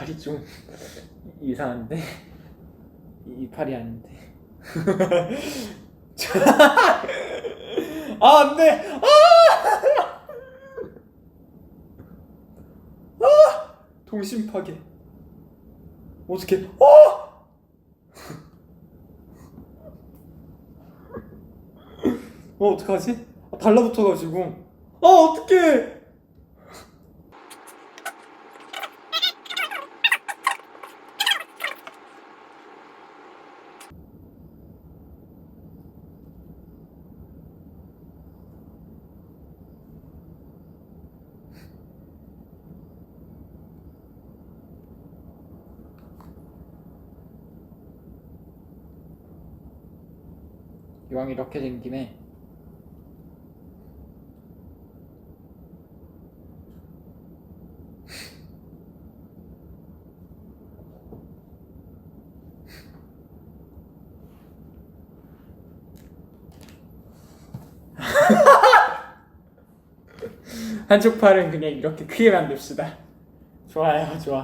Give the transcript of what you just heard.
팔이 좀 이상한데 이, 이 팔이 아닌데 아 안돼 아! 아! 동심 파괴 어떻게 어! 어 어떡하지? 아, 달라붙어가지고 아 어떡해 이왕 이렇게 된 김에 한쪽 팔은 그냥 이렇게 크게 만듭시다. 좋아요, 좋아.